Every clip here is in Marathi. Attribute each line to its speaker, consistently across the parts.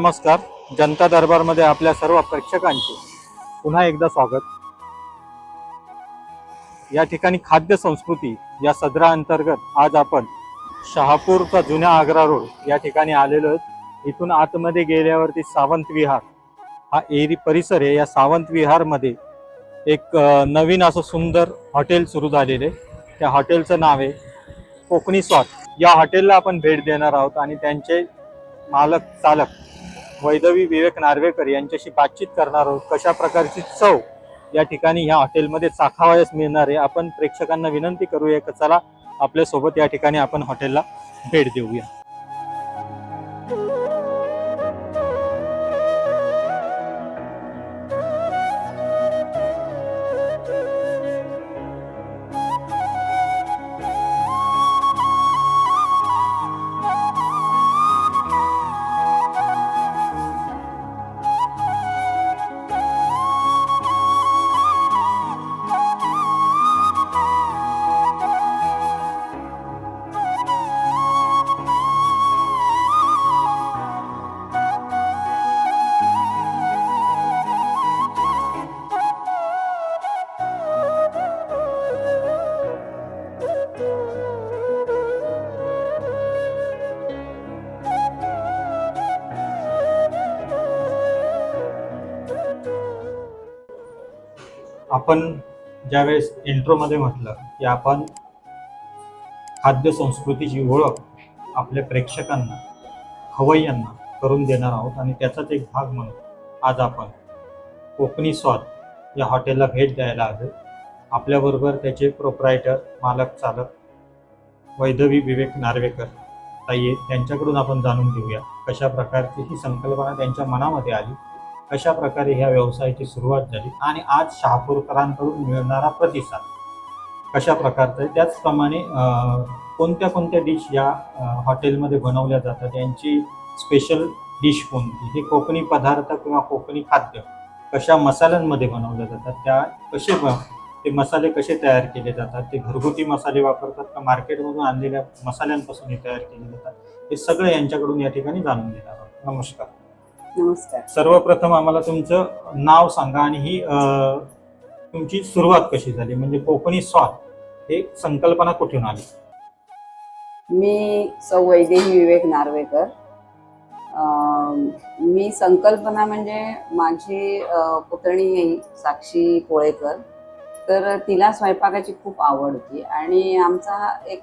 Speaker 1: नमस्कार. जनता दरबारमध्ये आपल्या सर्व प्रेक्षकांचे पुन्हा एकदा स्वागत. या ठिकाणी खाद्य संस्कृती या सदरा अंतर्गत आज आपण शहापूरचा जुन्या आग्रा रोड या ठिकाणी आलेलो आहोत. इथून आतमध्ये गेल्यावरती सावंत विहार हा एरी परिसर आहे. या सावंत विहारमध्ये एक नवीन असं सुंदर हॉटेल सुरू झालेले त्या हॉटेलचं नाव आहे कोकणी स्वाद. या हॉटेलला आपण भेट देणार आहोत आणि त्यांचे मालक चालक वैदवी विवेक नार्वेकर यांच्याशी बातचीत करणार आहोत. कशा प्रकारची चव या ठिकाणी ह्या हॉटेलमध्ये चाखावयास मिळणार आहे? आपण प्रेक्षकांना विनंती करूया चला आपल्यासोबत या ठिकाणी आपण हॉटेलला भेट देऊया. आपण ज्यावेळेस इंट्रोमध्ये म्हटलं की आपण खाद्य संस्कृतीची ओळख आपल्या प्रेक्षकांना खवय्यांना करून देणार आहोत आणि त्याचाच एक भाग म्हणून आज आपण कोकणी स्वाद या हॉटेलला भेट द्यायला आलो आपल्याबरोबर त्याचे प्रोप्रायटर मालक चालक वैधवी विवेक नार्वेकर ताई त्यांच्याकडून आपण जाणून घेऊया कशा प्रकारची ही संकल्पना त्यांच्या मनामध्ये आली कशा प्रकारे ह्या व्यवसायाची सुरुवात झाली आणि आज शहापूरकरांकडून मिळणारा प्रतिसाद कशा प्रकारचा आहे? त्याचप्रमाणे कोणत्या कोणत्या डिश या हॉटेलमध्ये बनवल्या जातात? यांची स्पेशल डिश कोणती? हे कोकणी पदार्थ किंवा कोकणी खाद्य कशा मसाल्यांमध्ये बनवल्या जातात? त्या कसे ते मसाले कसे तयार केले जातात? ते घरगुती मसाले वापरतात का? मार्केटमधून आणलेल्या मसाल्यांपासून हे तयार केले जातात? हे सगळं यांच्याकडून या ठिकाणी जाणून घेणार आहोत. नमस्कार.
Speaker 2: नमस्कार.
Speaker 1: सर्वप्रथम आम्हाला तुमचं नाव सांगा आणि ही अं, तुमची सुरुवात कशी झाली? म्हणजे कोकणी स्वाद हे संकल्पना कुठून आली?
Speaker 2: मी सौ वैदेही विवेक नार्वेकर. अं, मी संकल्पना म्हणजे माझी अं, पुतणी आहे साक्षी पोळेकर तर तिला स्वयंपाकाची खूप आवड होती आणि आमचा एक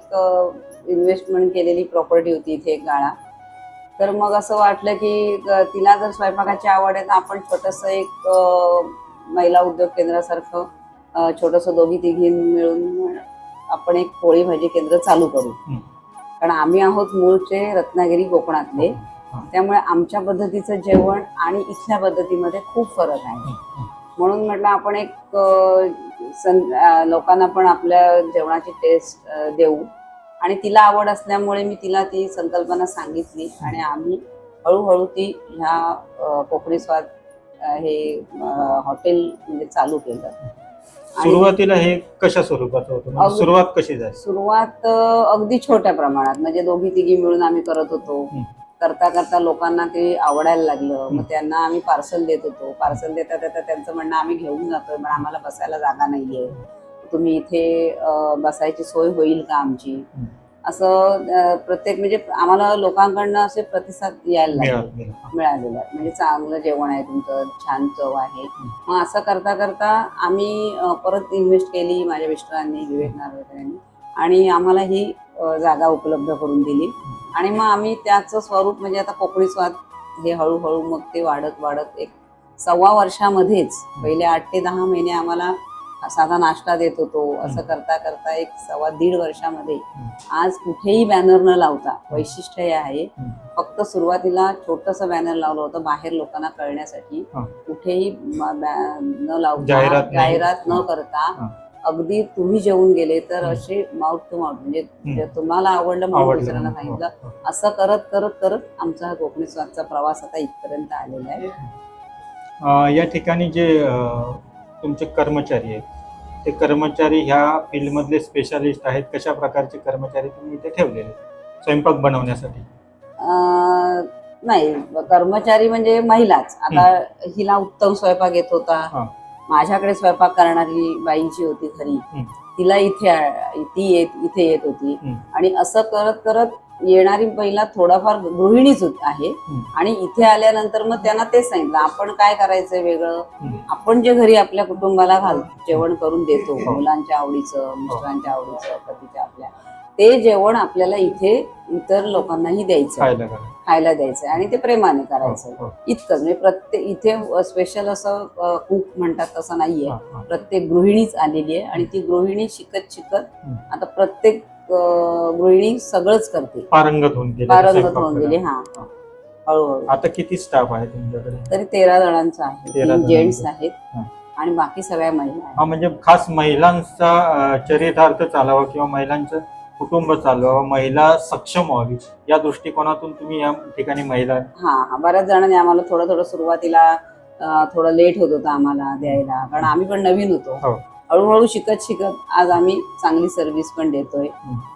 Speaker 2: इन्व्हेस्टमेंट केलेली प्रॉपर्टी होती इथे एक गाळा. तर मग असं वाटलं की तिला जर स्वयंपाकाची आवड आहे तर आपण छोटंसं एक महिला उद्योग केंद्रासारखं छोटंसं दोघी तिघी मिळून आपण एक पोळी भाजी केंद्र चालू करू.
Speaker 1: हं.
Speaker 2: कारण आम्ही आहोत मूळचे रत्नागिरी कोकणातले.
Speaker 1: हा.
Speaker 2: त्यामुळे आमच्या पद्धतीचं जेवण आणि इथल्या पद्धतीमध्ये खूप फरक आहे. म्हणून म्हटलं आपण एक लोकांना पण आपल्या जेवणाची टेस्ट देऊ. आणि तिला आवड असल्यामुळे मी तिला ती संकल्पना सांगितली. आणि आम्ही हळूहळू ती ह्या कोकणी स्वाद हे हॉटेल म्हणजे चालू केलं.
Speaker 1: सुरुवातीला हे कशा स्वरूपाचं होतं? म्हणजे सुरुवात कशी झाली?
Speaker 2: सुरुवात अगदी छोट्या प्रमाणात. म्हणजे दोघी तिघी मिळून आम्ही करत होतो. करता करता लोकांना ते आवडायला लागलं. मग त्यांना आम्ही पार्सल देत होतो. पार्सल देता देता त्यांचं म्हणणं आम्ही घेऊन जातोय पण आम्हाला बसायला जागा नाहीये. तुम्ही इथे बसायची सोय होईल का आमची. असं प्रत्येक म्हणजे आम्हाला लोकांकडनं असे प्रतिसाद यायला लागले. मिळालेलं म्हणजे चांगलं जेवण आहे तुमचं छान चव आहे. मग असं करता करता आम्ही परत इन्व्हेस्ट केली माझ्या मिस्टरांनी विवेक नार्वेकर यांनी आणि आम्हाला ही जागा उपलब्ध करून दिली. आणि मग आम्ही त्याचं स्वरूप म्हणजे आता कोकणी स्वाद हे हळूहळू मग ते वाढत वाढत एक सव्वा वर्षामध्येच पहिले आठ ते दहा महिने आम्हाला साधा नाश्ता देत होतो असं करता करता एक सव्वा दीड वर्षामध्ये आज कुठेही बॅनर न लावता वैशिष्ट्य हे आहे. फक्त सुरुवातीला छोटस बॅनर लावलं होतं बाहेर लोकांना कळण्यासाठी. कुठेही न लावता
Speaker 1: जाहिरात
Speaker 2: न करता. अगदी तुम्ही जेवून गेले तर. असे माउथ टू माउथ म्हणजे तुम्हाला आवडलं
Speaker 1: आवडलं
Speaker 2: दुसऱ्यांना
Speaker 1: म्हणून. हो,
Speaker 2: सांगितलं
Speaker 1: हो.
Speaker 2: असं करत करत करत आमचा हा कोकणी स्वादचा प्रवास आता इथपर्यंत आलेला आहे
Speaker 1: या ठिकाणी जे तुमचे कर्मचारी आहेत ते कर्मचारी ह्या फील्डमधले स्पेशालिस्ट आहेत कशा प्रकारचे कर्मचारी तुम्ही इथे ठेवलेले? स्वयंपाक बनवण्यासाठी
Speaker 2: नाही कर्मचारी म्हणजे महिलाच आता हिला उत्तम स्वयंपाक येत होता. माझ्याकडे स्वयंपाक करणारी बाईंची होती खरी. तिला इथे ती येत इथे येत होती. आणि असं करत करत येणारी महिला थोडाफार गृहिणीच होत आहे. आणि इथे आल्यानंतर मग त्यांना तेच सांगितलं आपण काय करायचंय वेगळं. आपण जे घरी आपल्या कुटुंबाला घाल जेवण करून देतो
Speaker 1: हो.
Speaker 2: मुलांच्या आवडीचं मिस्टरांच्या आवडीचं पतीच्या आपल्या ते जेवण आपल्याला इथे इतर लोकांनाही द्यायचं
Speaker 1: खायला
Speaker 2: द्यायचं आणि ते प्रेमाने करायचं
Speaker 1: हो, हो.
Speaker 2: इतकंच म्हणजे प्रत्येक इथे स्पेशल असं कुक म्हणतात तसं नाहीये
Speaker 1: हा, हा.
Speaker 2: प्रत्येक गृहिणीच आलेली आहे आणि ती गृहिणी शिकत शिकत. आता प्रत्येक गृहिणी सगळंच करते.
Speaker 1: पारंगत होऊन गेले
Speaker 2: पारंगत होऊन गेली. हा हळूहळू.
Speaker 1: आता किती स्टाफ आहे तुमच्याकडे?
Speaker 2: तरी तेरा जणांचं आहे.
Speaker 1: तेरा
Speaker 2: तीन
Speaker 1: जणांचं.
Speaker 2: जेंट्स आहेत
Speaker 1: हा.
Speaker 2: आणि बाकी सगळ्या महिला आहेत.
Speaker 1: हा म्हणजे खास महिलांचा अं, चरितार्थ चालावा किंवा महिलांचं कुटुंब चालवावं महिला सक्षम व्हावी या दृष्टिकोनातून तुम्ही या ठिकाणी महिला
Speaker 2: हा हा. बऱ्याच जणांनी आम्हाला थोडं थोडं सुरुवातीला अं, थोडं लेट होत होतं आम्हाला द्यायला. कारण आम्ही पण नवीन होतो.
Speaker 1: हो.
Speaker 2: हळूहळू शिकत शिकत आज आम्ही चांगली सर्व्हिस पण देतोय.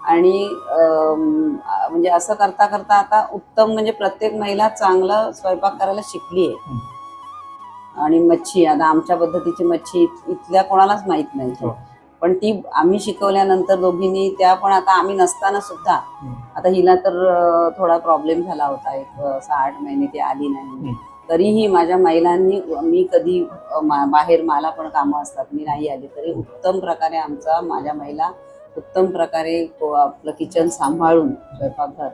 Speaker 2: आणि म्हणजे असं करता करता आता उत्तम म्हणजे प्रत्येक महिला चांगलं स्वयंपाक करायला शिकली आहे आणि मच्छी आता आमच्या पद्धतीची मच्छी इथल्या कोणालाच माहीत नाही
Speaker 1: हो.
Speaker 2: पण ती आम्ही शिकवल्यानंतर दोघींनी त्या पण आता आम्ही नसताना सुद्धा. आता हिला तर थोडा प्रॉब्लेम झाला होता एक सहा आठ महिने ती आली नाही. तरीही माझ्या महिलांनी मी कधी मा- बाहेर मला पण कामं असतात मी नाही आली तरी उत्तम प्रकारे आमचा माझ्या महिला उत्तम प्रकारे आपलं किचन सांभाळून स्वयंपाकघर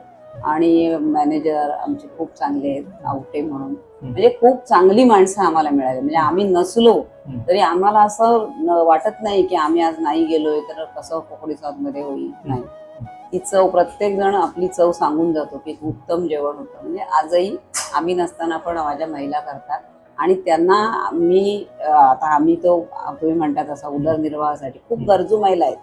Speaker 2: आणि मॅनेजर आमचे खूप चांगले आहेत आवटे म्हणून. म्हणजे खूप चांगली माणसं आम्हाला मिळाली. म्हणजे आम्ही नसलो. तरी आम्हाला असं वाटत नाही की आम्ही आज नाही गेलोय तर कसं कोकणी मध्ये होईल नाही. ती चव प्रत्येक जण आपली चव सांगून जातो की उत्तम जेवण होतं. म्हणजे आजही आम्ही नसताना पण माझ्या महिला करतात आणि त्यांना मी आता आम्ही तो तुम्ही म्हणता तसा उदरनिर्वाहासाठी खूप. गरजू महिला आहेत.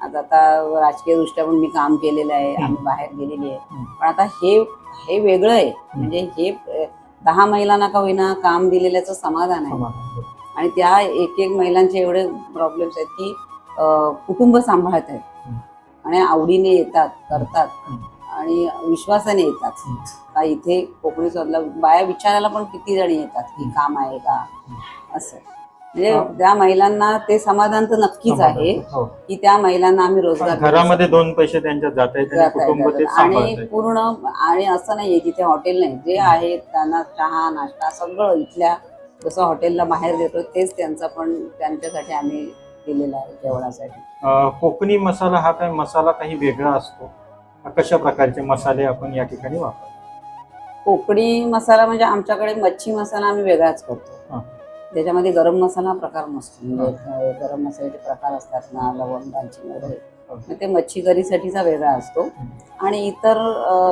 Speaker 2: आता आता राजकीय दृष्ट्या पण मी काम केलेलं आहे. आम्ही बाहेर गेलेली आहे. पण आता हे हे वेगळं आहे म्हणजे हे दहा महिलांना का होईना काम दिलेल्याचं समाधान आहे. आणि त्या एक एक महिलांचे एवढे प्रॉब्लेम्स आहेत की कुटुंब सांभाळत आहेत. आणि आवडीने येतात करतात. आणि विश्वासाने येतात. का इथे कोकणी सदला बाया विचारायला पण किती जणी येतात की काम आहे का? असं. म्हणजे. त्या महिलांना ते समाधान तर नक्कीच आहे
Speaker 1: हो.
Speaker 2: की त्या महिलांना आम्ही रोजगार देऊ
Speaker 1: घरामध्ये दोन पैसे त्यांच्या जात आहेत आणि कुटुंब ते
Speaker 2: पूर्ण आणि असं नाहीये तिथे हॉटेल नाही. जे आहे त्यांना चहा नाश्ता सगळं इथल्या जसं हॉटेलला बाहेर देतो तेच त्यांचा पण त्यांच्यासाठी आम्ही दिलेला आहे जेवणासाठी.
Speaker 1: अं, कोकणी मसाला हा काय मसाला काही वेगळा असतो? कशा प्रकारचे मसाले आपण या ठिकाणी वापरतो?
Speaker 2: कोकणी मसाला म्हणजे आमच्याकडे मच्छी मसाला आम्ही वेगळाच करतो.
Speaker 1: हा.
Speaker 2: त्याच्यामध्ये गरम मसाला प्रकार नसतो. म्हणजे गरम मसाल्याचे प्रकार असतात ना लवंग दालचिनी वगैरे. ते मच्छी करीसाठीचा वेगळा असतो. आणि इतर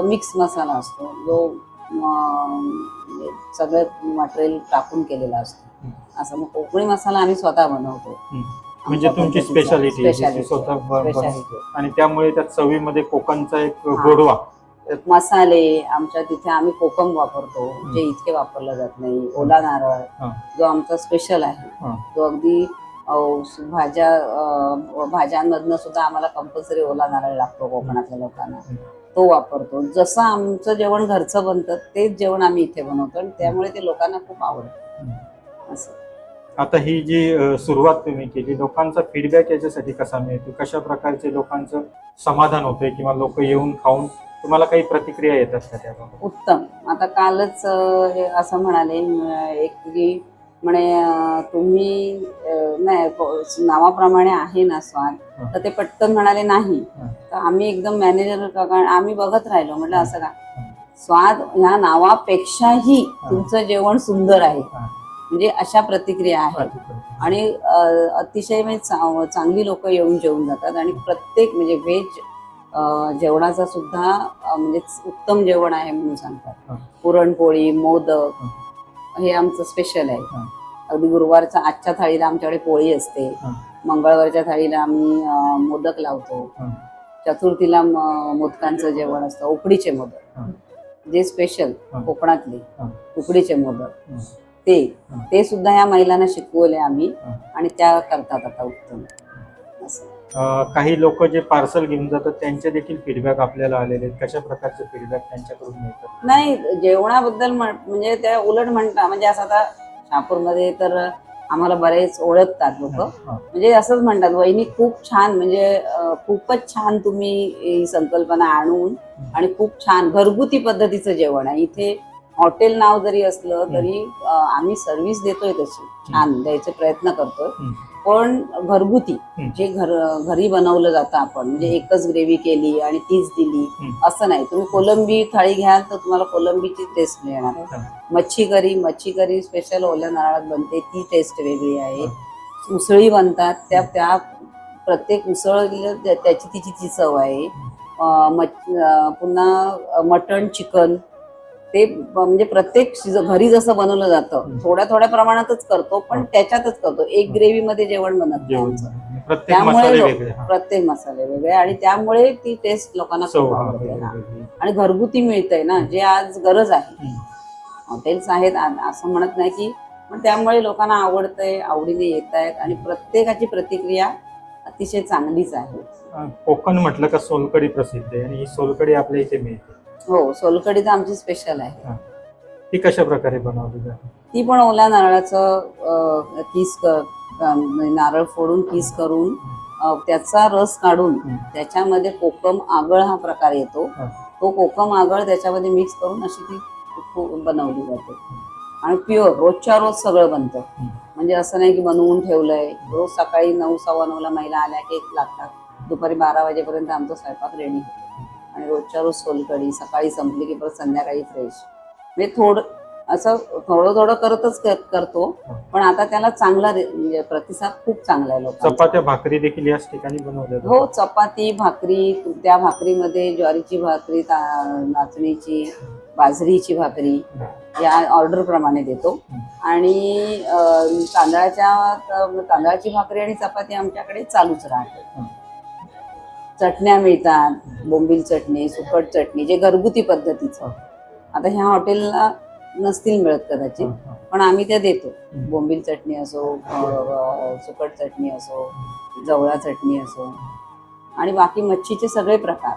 Speaker 2: मिक्स मसाला असतो. जो म्हणजे सगळं मटेरियल टाकून केलेला असतो. असं मग कोकणी मसाला आम्ही स्वतः बनवतो.
Speaker 1: म्हणजे
Speaker 2: आमच्या
Speaker 1: तुमची
Speaker 2: पद्धतीचा.
Speaker 1: स्पेशालिटी आहे, स्वतः. आणि त्यामुळे त्या चवीमध्ये कोकणचा एक
Speaker 2: हा.
Speaker 1: गोडवा
Speaker 2: मसाले आमच्या तिथे आम्ही कोकम वापरतो जे इतके वापरलं जात नाही ओला नारळ
Speaker 1: हा.
Speaker 2: जो आमचा स्पेशल आहे
Speaker 1: हा.
Speaker 2: तो अगदी अं, भाज्या अं, भाज्यांमधनं सुद्धा आम्हाला कंपल्सरी ओला नारळ लागतो कोकणातल्या लोकांना
Speaker 1: हम्म.
Speaker 2: तो वापरतो जसं आमचं जेवण घरचं बनतं तेच जेवण आम्ही इथे बनवतो आणि त्यामुळे ते लोकांना खूप आवडतं असं
Speaker 1: आता ही जी सुरुवात तुम्ही केली लोकांचा फीडबॅक याच्यासाठी कसा मिळतो कशा प्रकारचे लोकांचं समाधान होतंय किंवा लोक येऊन खाऊन तुम्हाला काही प्रतिक्रिया येत असतात त्याबाबत
Speaker 2: उत्तम आता कालच हे असं म्हणाले एक की म्हणे तुम्ही नाही नावाप्रमाणे आहे ना स्वाद. तर ते पटकन म्हणाले नाही. तर आम्ही एकदम मॅनेजर आम्ही बघत राहिलो म्हटलं. असं का. स्वाद ह्या नावापेक्षाही. तुमचं जेवण सुंदर आहे. म्हणजे अशा प्रतिक्रिया आहेत आणि अतिशय म्हणजे चांगली लोक येऊन जेवून जातात आणि प्रत्येक म्हणजे व्हेज जेवणाचा सुद्धा म्हणजे उत्तम जेवण आहे म्हणून सांगतात. पुरणपोळी मोदक
Speaker 1: हं.
Speaker 2: आमचं स्पेशल आहे. अगदी गुरुवारचा आजच्या थाळीला आमच्याकडे पोळी असते. मंगळवारच्या थाळीला आम्ही मोदक लावतो. चतुर्थीला मोदकांचं जेवण असतं उकडीचे मोदक. जे स्पेशल. कोकणातले. उकडीचे मोदक. ते. ते सुद्धा ह्या महिलांना शिकवले आम्ही. आणि त्या करतात आता उत्तम. असं.
Speaker 1: काही लोक जे पार्सल घेऊन जातात त्यांचे देखील फीडबॅक आपल्याला आलेले आहेत. कशा प्रकारचे फीडबॅक त्यांच्याकडून मिळतात?
Speaker 2: नाही जेवणाबद्दल म्हण- म्हणजे त्या उलट म्हणता म्हणजे असं आता शहापूरमध्ये तर आम्हाला बरेच ओळखतात लोक. म्हणजे असंच म्हणतात वहिनी खूप छान म्हणजे खूपच छान तुम्ही ही संकल्पना आणून आणि खूप छान घरगुती पद्धतीचं जेवण आहे. इथे हॉटेल नाव जरी असलं तरी आम्ही सर्व्हिस देतोय तशी. छान द्यायचे प्रयत्न करतोय. पण घरगुती. जे घर घरी बनवलं जातं आपण म्हणजे एकच ग्रेव्ही केली आणि तीच दिली. असं नाही. तुम्ही कोलंबी थाळी घ्याल तर तुम्हाला कोलंबीची टेस्ट मिळणार. आहे. मच्छी करी मच्छी करी स्पेशल ओल्या नारळात बनते ती टेस्ट वेगळी आहे. उसळी बनतात त्या त्या प्रत्येक उसळ त्याची तिची ती चव आहे. पुन्हा मटण चिकन ते म्हणजे प्रत्येक घरी जसं बनवलं जातं. थोड्या थोड्या प्रमाणातच करतो पण. त्याच्यातच करतो एक ग्रेव्ही मध्ये जेवण बनत त्यामुळे. प्रत्येक मसाले वेगळे आणि त्यामुळे ती टेस्ट लोकांना. आणि घरगुती मिळतंय ना जे आज गरज आहे. हॉटेल्स आहेत असं म्हणत नाही की पण त्यामुळे लोकांना आवडतंय आवडीने येत आहेत आणि प्रत्येकाची प्रतिक्रिया अतिशय चांगलीच आहे
Speaker 1: कोकण म्हटलं का सोलकडी प्रसिद्ध आहे आणि ही सोलकडी आपल्या इथे मिळते
Speaker 2: हो सोलकडी तर आमची स्पेशल आहे.
Speaker 1: ती कशा प्रकारे बनवली जाते?
Speaker 2: ती पण ओल्या नारळाचं किस अं, नारळ फोडून किस करून अं, त्याचा रस काढून. त्याच्यामध्ये कोकम आगळ हा प्रकार येतो.
Speaker 1: हा.
Speaker 2: तो कोकम आगळ त्याच्यामध्ये मिक्स करून अशी ती खू- बनवली जाते. आणि प्युअर रोजच्या रोज सगळं बनतं. म्हणजे असं नाही की बनवून ठेवलंय. रोज सकाळी नऊ सव्वा नऊला महिला आल्या की लागतात दुपारी बारा वाजेपर्यंत आमचा स्वयंपाक रेडी होतो. आणि रोजच्या रोज सोलकडी सकाळी संपली की परत संध्याकाळी फ्रेश म्हणजे थोडं असं थोडं थोडं करतच कर- करतो. पण आता त्याला चांगला म्हणजे प्रतिसाद खूप चांगला आहे
Speaker 1: चपात्या भाकरी देखील याच ठिकाणी बनवल्या
Speaker 2: हो चपाती भाकरी त्या भाकरीमध्ये ज्वारीची भाकरी नाचणीची बाजरीची भाकरी या ऑर्डर प्रमाणे देतो. आणि तांदळाच्या तांदळाची भाकरी आणि चपाती आमच्याकडे चालूच राहते. चटण्या मिळतात बोंबील चटणी सुकट चटणी जे घरगुती पद्धतीचं. आता ह्या हॉटेलला नसतील मिळत कदाचित. पण आम्ही ते देतो. बोंबील चटणी असो अं, सुकट चटणी असो जवळा चटणी असो. आणि बाकी मच्छीचे सगळे प्रकार.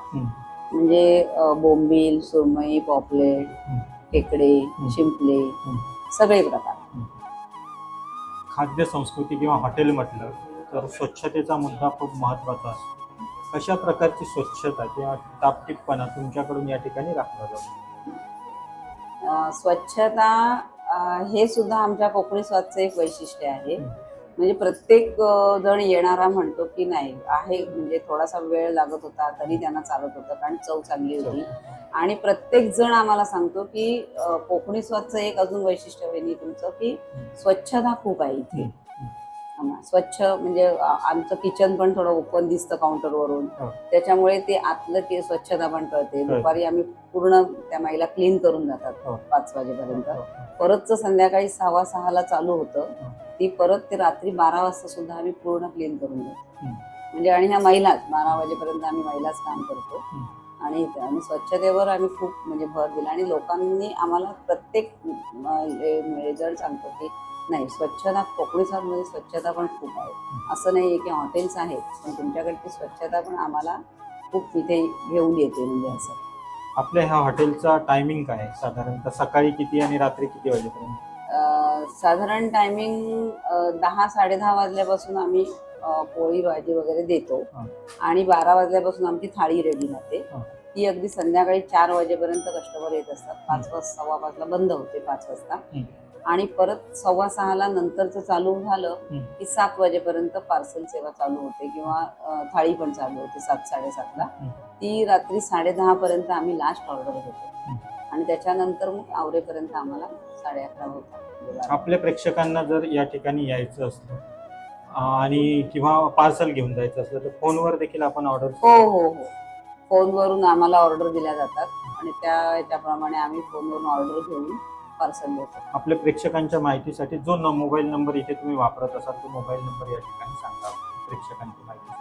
Speaker 2: म्हणजे बोंबील सुरमई पॉपलेट. खेकडे शिंपले सगळे प्रकार.
Speaker 1: खाद्य संस्कृती किंवा हॉटेल म्हटलं तर स्वच्छतेचा मुद्दा खूप महत्त्वाचा असतो. कशा प्रकारची स्वच्छता किंवा टापटीपणा तुमच्याकडून या ठिकाणी राखला जातो?
Speaker 2: स्वच्छता हे सुद्धा आमच्या कोकणी स्वादचं एक वैशिष्ट्य आहे. म्हणजे प्रत्येक जण येणारा म्हणतो की नाही आहे म्हणजे थोडासा वेळ लागत होता तरी त्यांना चालत होतं कारण चव चांगली होती. आणि प्रत्येक जण आम्हाला सांगतो की कोकणी स्वादचं एक अजून वैशिष्ट्य वेणी तुमचं की स्वच्छता खूप आहे इथे. स्वच्छ म्हणजे आमचं किचन पण थोडं ओपन दिसतं काउंटरवरून
Speaker 1: हो.
Speaker 2: त्याच्यामुळे ते आतलं की स्वच्छता पण कळते
Speaker 1: कळते.
Speaker 2: दुपारी आम्ही पूर्ण त्या महिला क्लीन करून जातात
Speaker 1: हो.
Speaker 2: पाच वाजेपर्यंत परतच संध्याकाळी सहा सहाला चालू होतं
Speaker 1: हो.
Speaker 2: ती परत ते रात्री बारा वाजता सुद्धा आम्ही पूर्ण क्लीन करून देतो
Speaker 1: हम्म.
Speaker 2: म्हणजे आणि ह्या महिलाच बारा वाजेपर्यंत आम्ही महिलाच काम करतो आणि स्वच्छतेवर आम्ही खूप म्हणजे भर दिला आणि लोकांनी आम्हाला प्रत्येक रिझल्ट सांगतो की नाही स्वच्छता कोकणी मध्ये स्वच्छता पण खूप आहे. असं नाही आहे की हॉटेल्स आहेत पण तुमच्याकडची स्वच्छता पण आम्हाला खूप इथे घेऊन येते म्हणजे असं.
Speaker 1: आपल्या ह्या हॉटेलचा टायमिंग काय आहे साधारणतः? सकाळी किती आणि रात्री किती वाजेपर्यंत?
Speaker 2: अं, साधारण टायमिंग दहा साडेदहा वाजल्यापासून आम्ही अं, पोळी भाजी वगैरे देतो.
Speaker 1: हा.
Speaker 2: आणि बारा वाजल्यापासून आमची थाळी रेडी राहते.
Speaker 1: हा.
Speaker 2: ती अगदी संध्याकाळी चार वाजेपर्यंत कस्टमर येत असतात. पाच वाजता सव्वा पाचला बंद होते पाच वाजता.
Speaker 1: हम्म.
Speaker 2: आणि परत सव्वा सहाला नंतरचं चालू झालं. की सात वाजेपर्यंत पार्सल सेवा चालू होते किंवा थाळी पण चालू होते सात साडेसातला. ती रात्री साडेदहा पर्यंत आम्ही लास्ट ऑर्डर घेतो. आणि त्याच्यानंतर मग आवरेपर्यंत आम्हाला साडे अकरा बारा.
Speaker 1: आपल्या प्रेक्षकांना जर या ठिकाणी यायचं असलं आणि किंवा पार्सल घेऊन जायचं असलं तर फोनवर देखील आपण ऑर्डर
Speaker 2: हो हो हो फोनवरून आम्हाला ऑर्डर दिल्या जातात आणि त्या याच्याप्रमाणे आम्ही फोनवरून ऑर्डर घेऊन पार्सल
Speaker 1: आपल्या प्रेक्षकांच्या माहितीसाठी जो न मोबाईल नंबर इथे तुम्ही वापरत असाल तो मोबाईल नंबर या ठिकाणी सांगा प्रेक्षकांची माहिती.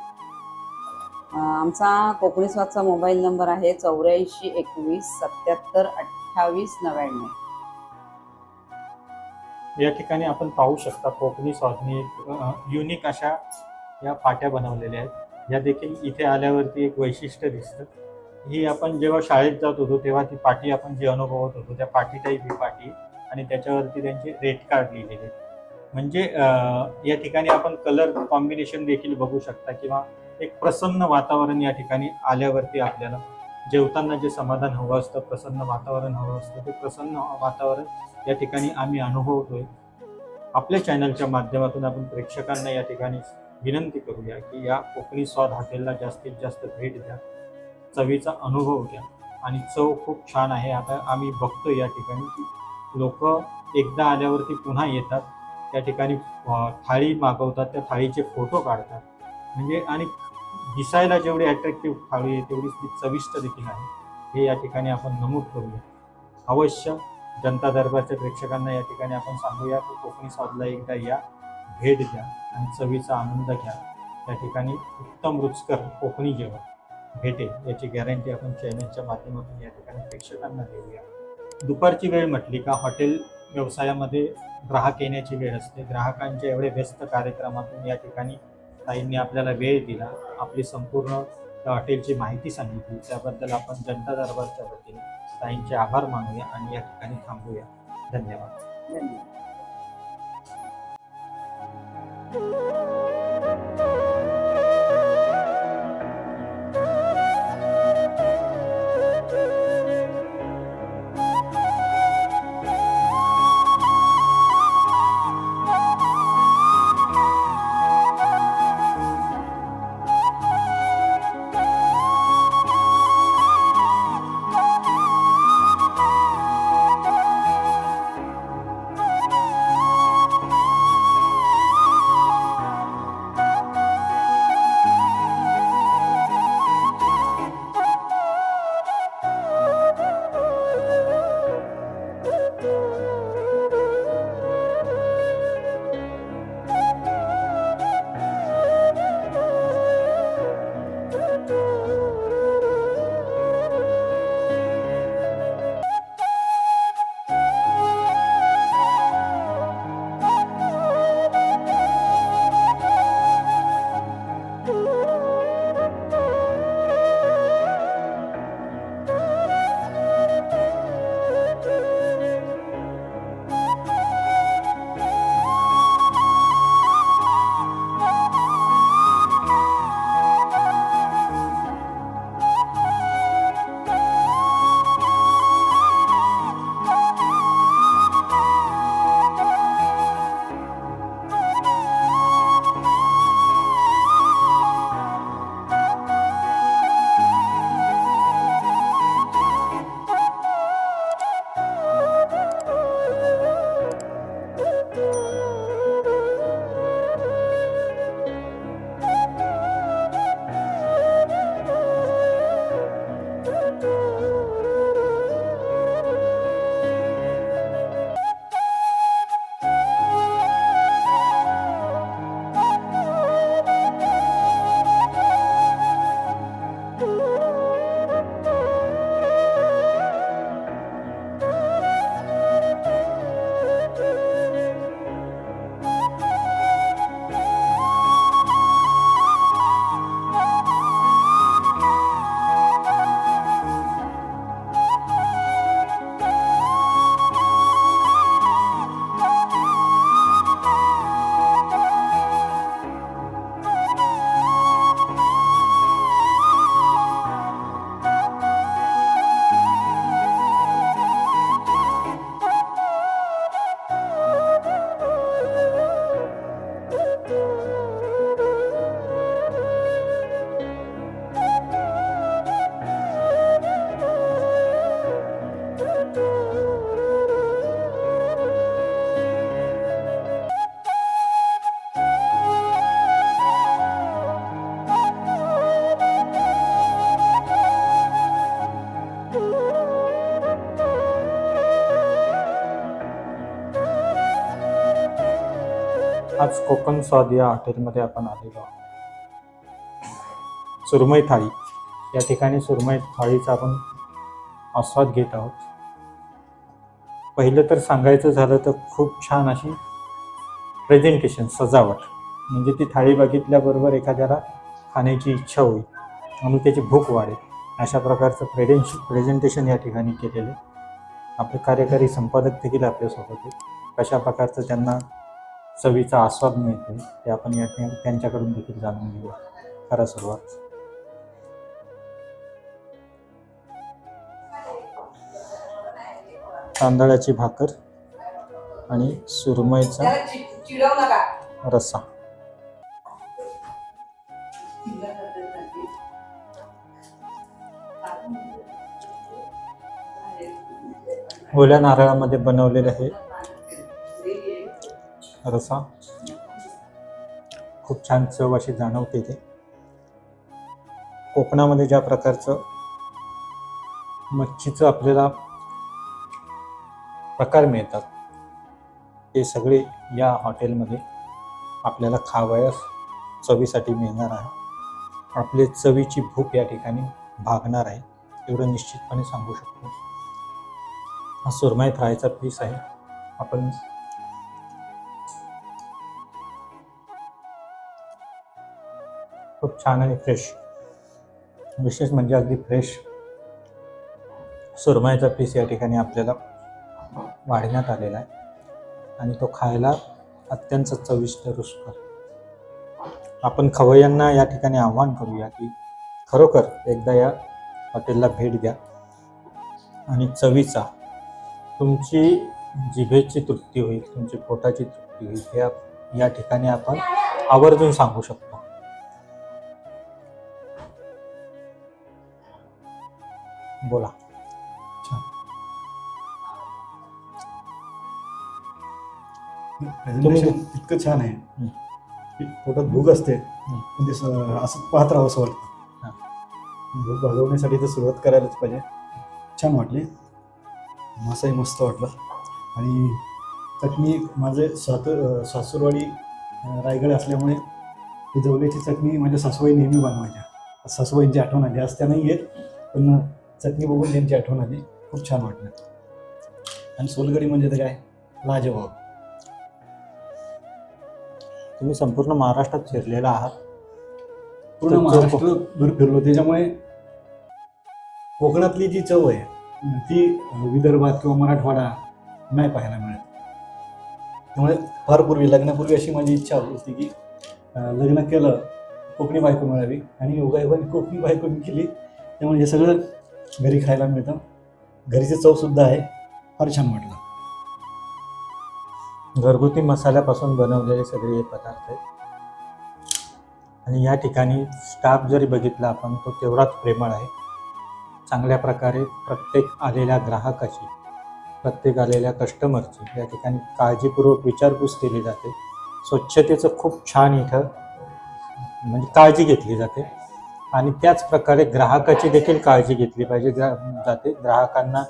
Speaker 2: आमचा कोकणी स्वादचा मोबाईल नंबर आहे चौऱ्याऐंशी एकवीस सत्याहत्तर अठ्ठावीस नव्याण्णव.
Speaker 1: या ठिकाणी आपण पाहू शकता कोकणी स्वादनी एक युनिक अशा या पाट्या बनवलेल्या आहेत. ह्या देखील इथे आल्यावरती एक वैशिष्ट्य दिसतं. ही आपण जेव्हा शाळेत जात होतो तेव्हा ती पाठी आपण जी अनुभवत होतो त्या पाठी टाईप ही पाठी आणि त्याच्यावरती त्यांचे रेट कार्ड लिहिलेले. म्हणजे या ठिकाणी आपण कलर कॉम्बिनेशन देखील बघू शकता किंवा एक प्रसन्न वातावरण या ठिकाणी आल्यावरती आपल्याला जेवताना जे समाधान हवं असतं प्रसन्न वातावरण हवं असतं ते प्रसन्न वातावरण या ठिकाणी आम्ही अनुभवतोय. आपल्या चॅनलच्या माध्यमातून आपण प्रेक्षकांना या ठिकाणी विनंती करूया की या कोकणी स्वाद हॉटेलला जास्तीत जास्त भेट द्या. चवीचा अनुभव घ्या. आणि चव खूप छान आहे. आता आम्ही बघतो या ठिकाणी की लोक एकदा आल्यावरती पुन्हा येतात. त्या ठिकाणी थाळी मागवतात. त्या थाळीचे फोटो काढतात. म्हणजे आणि दिसायला जेवढी अट्रॅक्टिव्ह थाळी आहे तेवढीच ती चविष्ट देखील आहे. हे या ठिकाणी आपण नमूद करूया. अवश्य जनता दरबारच्या प्रेक्षकांना या ठिकाणी आपण सांगूया. की कोकणी स्वादला एकदा या. भेट द्या आणि चवीचा आनंद घ्या. त्या ठिकाणी उत्तम रुचकर कोकणी जेवण. भेटेल याची गॅरंटी आपण चॅनलच्या माध्यमातून या ठिकाणी प्रेक्षकांना देऊया. दुपारची वेळ म्हटली का हॉटेल व्यवसायामध्ये ग्राहक येण्याची वेळ असते. ग्राहकांच्या एवढे व्यस्त कार्यक्रमातून या ठिकाणी ताईंनी आपल्याला वेळ दिला आपली संपूर्ण त्या हॉटेलची माहिती सांगितली. त्याबद्दल आपण जनता दरबारच्या वतीने ताईंचे आभार मानूया आणि या ठिकाणी थांबूया. धन्यवाद.
Speaker 2: धन्यवाद.
Speaker 1: आज कोकण स्वाद या हॉटेलमध्ये आपण आलेलो आहोत. सुरमई थाळी. या ठिकाणी सुरमई थाळीचा आपण आस्वाद घेत आहोत. पहिलं तर सांगायचं झालं तर खूप छान अशी प्रेझेंटेशन सजावट. म्हणजे ती थाळी बघितल्याबरोबर एखाद्याला खाण्याची इच्छा होईल. आणि त्याची भूक वाढेल. अशा प्रकारचं प्रेझेंश प्रेझेंटेशन या ठिकाणी केलेलं आपले कार्यकारी संपादक देखील आपल्यासोबत आहेत. कशा प्रकारचं त्यांना चवीचा आस्वाद मिळतो ते आपण या त्यांच्याकडून देखील जाणून घेऊया खरं सुरुवात. तांदळाची भाकर आणि सुरमईचा रस्सा. ओल्या नारळामध्ये बनवलेलं हे रसा. खूप छान चव अशी जाणवते ते. कोकणामध्ये ज्या प्रकारचं मच्छीचं आपल्याला प्रकार मिळतात ते सगळे या हॉटेलमध्ये आपल्याला खावयास चवीसाठी मिळणार आहे. आपली चवीची भूक या ठिकाणी भागणार आहे एवढं निश्चितपणे सांगू शकतो. हा सुरमाई फ्रायचा पीस आहे. आपण खूप छान आणि फ्रेश विशेष म्हणजे अगदी फ्रेश सुरमईचा पीस या ठिकाणी आपल्याला वाढण्यात आलेला आहे. आणि तो खायला अत्यंत चविष्ट रुचकर. आपण खवय्यांना या ठिकाणी आव्हान करूया की खरोखर एकदा या हॉटेलला भेट द्या. आणि चवीचा तुमची जिभेची तृप्ती होईल तुमची पोटाची तृप्ती होईल हे या ठिकाणी आपण आवर्जून सांगू शकतो. बोला.
Speaker 3: प्रेझेंटेशन इतकं छान आहे. की पोटात भूक असते. पण ते असं पाहत राहावं असं. वाटतं. भूक भागवण्यासाठी तर सुरुवात करायलाच पाहिजे. छान वाटली. मासाही मस्त वाटला. आणि चटणी माझे सात सासूरवाडी रायगड असल्यामुळे ही जवल्याची चटणी माझ्या सासूबाई नेहमी बनवायच्या. सासूबाईंची आठवण आली. आज त्या नाही येत पण चटणी बघून त्यांची आठवण आली. खूप छान वाटलं. आणि सोलगडी म्हणजे तर काय? लाजवाब.
Speaker 1: तुम्ही संपूर्ण महाराष्ट्रात फिरलेला आहात.
Speaker 3: पूर्ण महाराष्ट्रभर फिरलो. त्याच्यामुळे कोकणातली जी चव आहे ती विदर्भात किंवा मराठवाडा नाही पाहायला मिळत. त्यामुळे फार पूर्वी लग्नापूर्वी अशी माझी इच्छा होती की लग्न केलं कोकणी बायको मिळावी. आणि योगायोगाने कोकणी बायको मी केली. त्यामुळे हे सगळं घरी खायला मिळतं. घरीची चवसुद्धा आहे. फार छान वाटलं.
Speaker 1: घरगुती मसाल्यापासून बनवलेले सगळे हे पदार्थ आहेत. आणि या ठिकाणी स्टाफ जरी बघितला आपण तो तेवढाच प्रेमळ आहे. चांगल्या प्रकारे प्रत्येक आलेल्या ग्राहकाची प्रत्येक आलेल्या कस्टमरची या ठिकाणी काळजीपूर्वक विचारपूस केली जाते. स्वच्छतेचं खूप छान इथं म्हणजे काळजी घेतली जाते. आणि त्याच प्रकारे ग्राहकाची देखील काळजी घेतली पाहिजे. ग्रा जाते ग्राहकांना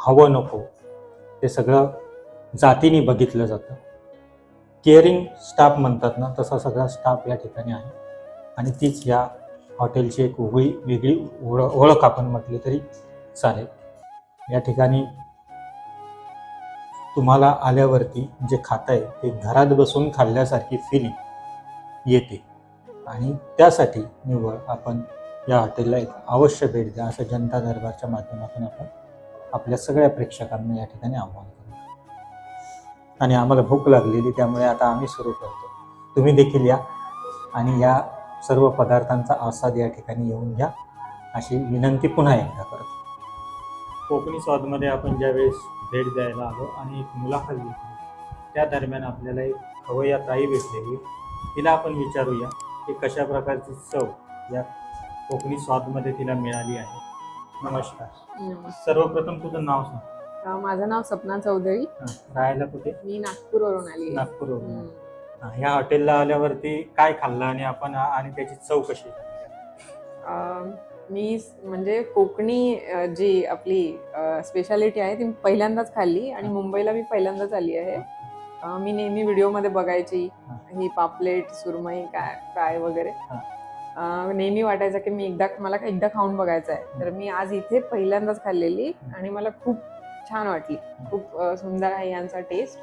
Speaker 1: हवं नको ते सगळं जातीने बघितलं जातं. केअरिंग स्टाफ म्हणतात ना तसा सगळा स्टाफ या ठिकाणी आहे. आणि तीच या हॉटेलची एक वेगळी वेगळी ओळख ओळख आपण म्हटली तरी चालेल. या ठिकाणी तुम्हाला आल्यावरती जे खाताय ते घरात बसून खाल्ल्यासारखी फिलिंग येते. आणि त्यासाठी निव्वळ आपण या हॉटेलला एक अवश्य भेट द्या असं जनता दरबारच्या माध्यमातून आपण आपल्या सगळ्या प्रेक्षकांना या ठिकाणी आव्हान करू आणि आम्हाला भूक लागलेली त्यामुळे आता आम्ही सुरू करतो. तुम्ही देखील या आणि या सर्व पदार्थांचा आस्वाद या ठिकाणी येऊन घ्या अशी विनंती पुन्हा एकदा करतो. कोकणी स्वादमध्ये आपण ज्यावेळेस भेट द्यायला आलो आणि एक मुलाखत घेतली त्या दरम्यान आपल्याला एक खवय्या ताई भेटलेली तिला आपण विचारूया. की कशा प्रकारची चव या कोकणी स्वादमध्ये तिला मिळाली आहे. नमस्कार. सर्वप्रथम तुझं नाव सांग.
Speaker 4: अं, माझं नाव सपना चौधरी.
Speaker 1: हा, राहायला कुठे?
Speaker 4: मी नागपूरवरून आली आहे.
Speaker 1: नागपूरवरून.
Speaker 4: हम्म.
Speaker 1: हा, ह्या हॉटेलला आल्यावरती काय खाल्लं आणि आपण आणि त्याची चव कशी?
Speaker 4: अं, मी स- म्हणजे कोकणी अं, जी आपली स्पेशालिटी आहे ती पहिल्यांदाच खाल्ली आणि मुंबईला मी पहिल्यांदाच आली आहे. मी नेहमी व्हिडिओमध्ये बघायची
Speaker 1: हा.
Speaker 4: पापलेट सुरमई काय फ्राय वगैरे. नेहमी वाटायचं की मी एकदा मला एकदा खाऊन बघायचं आहे. तर मी आज इथे पहिल्यांदाच खाल्लेली आणि मला खूप छान वाटली. खूप सुंदर आहे यांचा टेस्ट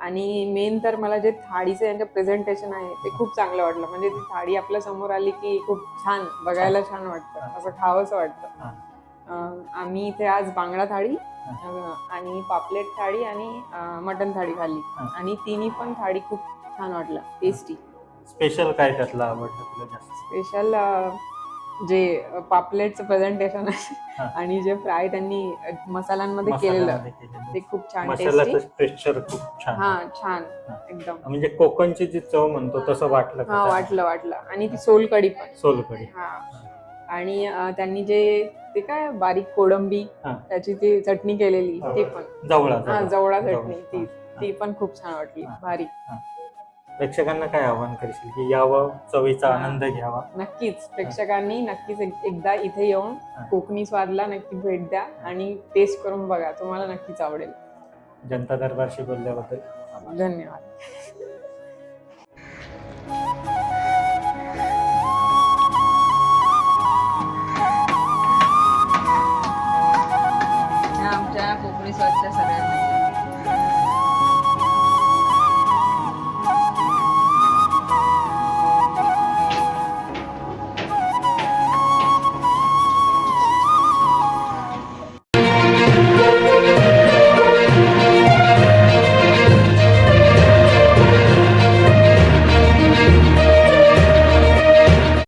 Speaker 4: आणि मेन तर मला जे थाळीचं यांचं प्रेझेंटेशन आहे ते खूप चांगलं वाटलं. म्हणजे ती थाळी आपल्यासमोर आली की खूप छान बघायला छान. वाटतं. असं खावंसं वाटतं. आम्ही इथे आज बांगडा थाळी आणि पापलेट थाळी आणि अं, मटण थाळी खाल्ली. आणि तिन्ही पण थाळी खूप छान वाटलं टेस्टी
Speaker 1: स्पेशल काय त्यातलं आवडलं
Speaker 4: स्पेशल जे पापलेटचं प्रेझेंटेशन आहे. आणि जे फ्राय त्यांनी मसाल्यांमध्ये केलेलं. ते खूप छान
Speaker 1: टेक्स्चर खूप छान
Speaker 4: हा छान. एकदम.
Speaker 1: म्हणजे कोकणची जी चव म्हणतो तसं वाटलं?
Speaker 4: वाटलं वाटलं. आणि ती सोलकडी पण.
Speaker 1: सोलकडी
Speaker 4: हा. आणि अ, त्यांनी जे ते काय बारीक कोळंबी
Speaker 1: हा.
Speaker 4: त्याची ती चटणी केलेली. ती पण
Speaker 1: जवळा
Speaker 4: हा जवळा चटणी. ती. ती पण खूप छान वाटली
Speaker 1: हा.
Speaker 4: भारी
Speaker 1: प्रेक्षकांना काय आव्हान करशील की यावं चवीचा
Speaker 4: हा.
Speaker 1: आनंद घ्यावा
Speaker 4: नक्कीच प्रेक्षकांनी नक्कीच एक- एकदा इथे येऊन
Speaker 1: हा.
Speaker 4: कोकणी स्वादला नक्की भेट द्या आणि टेस्ट करून बघा तुम्हाला नक्कीच आवडेल
Speaker 1: जनता दरबारशी बोलल्याबद्दल
Speaker 4: धन्यवाद
Speaker 2: ह्या आमच्या कोकणी स्वादच्या सगळ्यांना